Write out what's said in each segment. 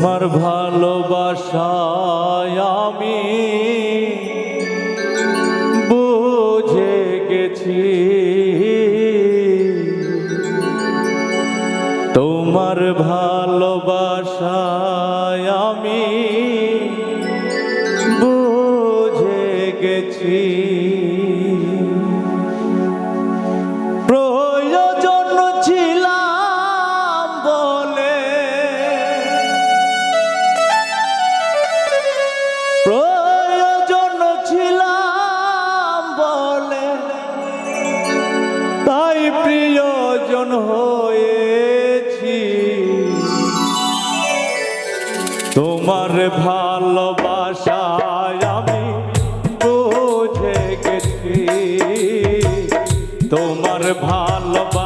তোমার ভালোবাসায় আমি বুঝে গেছি। তোমার ভালোবাসায় আমি বুঝে গেছি। প্রিয়জন হয়েছি। তোমার ভালোবাসায় আমি বুঝে গেছি। তোমার ভালোবাসায়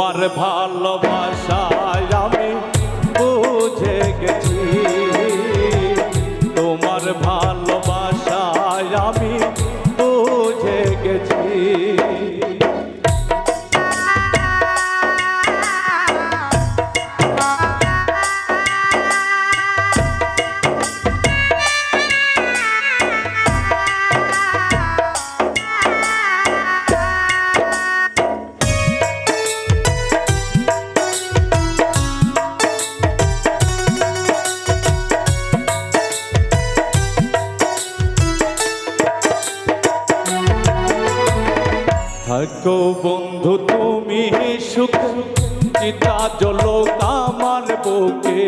তোমার ভালোবাসায় থাকো বন্ধু, তুমি সুখ চিতা জল আমার বুকে।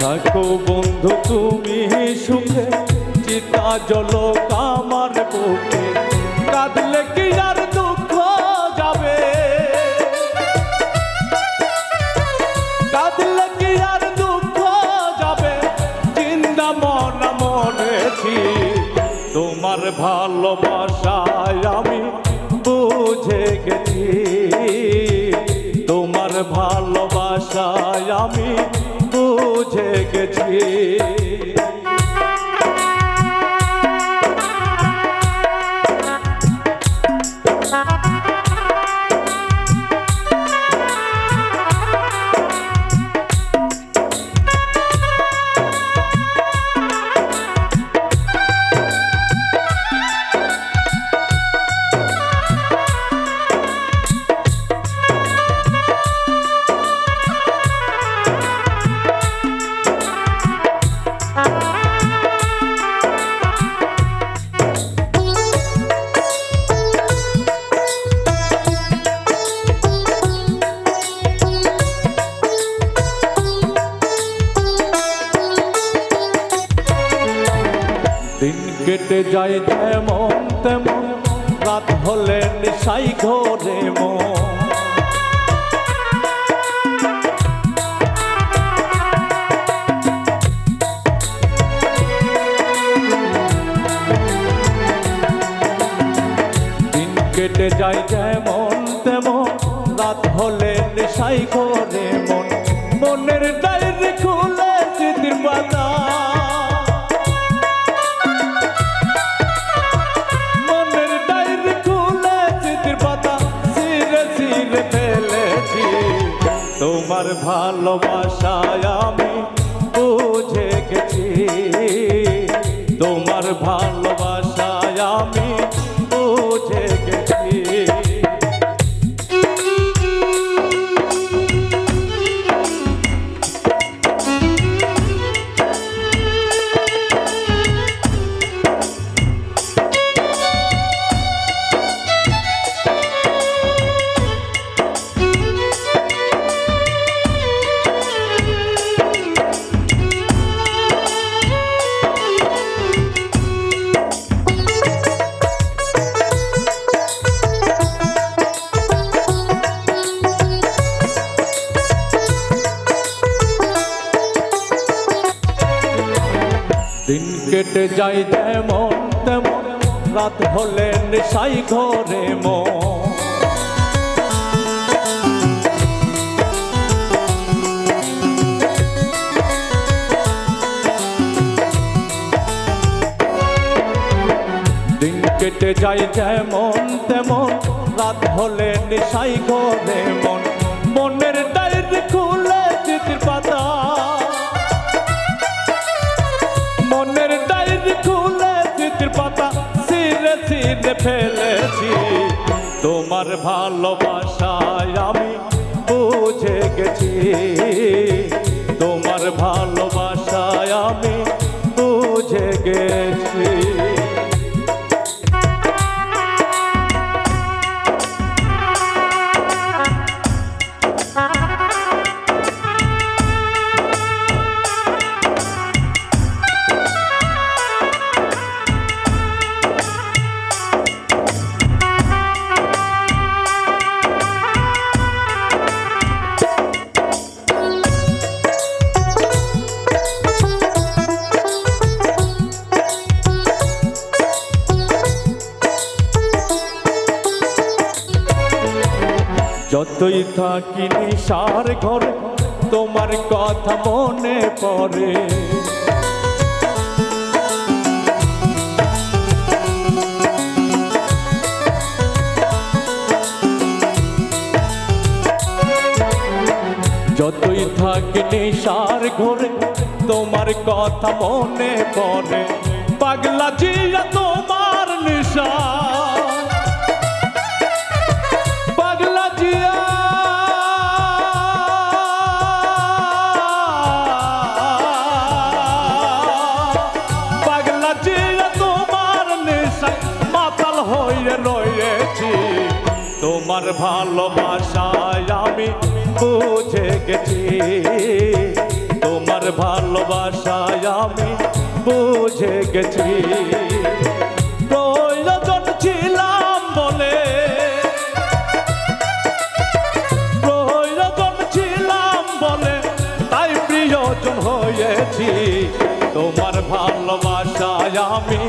থাকো বন্ধু, তুমি সুখে চিতা জল আমার বুকে। ভালোবাসায় আমি বুঝে গেছি। তোমার ভালোবাসায় আমি বুঝে গেছি। কেটে যায় যেমন তেমন, রাত হলে নিশাই ঘরে মন। কেটে যায় যেমন তেমন, রাত হলে নেশাই করে তোমার ভালোবাসায় আমি কেটে যায় যেমন তেমন। রাত হলে নেশাই ঘরে মন। দিন কেটে যায় যেমন তেমন। রাত হলে নেশাই ঘরে মন। মনের ডায়েরি খুলে সিরে ফেলেছি। তোমার ভালোবাসায় আমি বুঝে গেছি। তোমার ভালোবাসায় আমি বুঝে গেছি। যতই থাকি নিশার ঘরে, তোমার কথা মনে পড়ে। যতই থাকি নিশার ঘরে, তোমার কথা মনে পড়ে। পাগলা জিয়া, তোমার নিশা। ভালোবাসায় আমি বুঝে গেছি। তোমার ভালোবাসায় আমি বুঝে গেছি। প্রয়োজন ছিলাম বলে, প্রয়োজন ছিলাম বলে, তাই প্রিয়জন হয়েছি। তোমার ভালোবাসায় আমি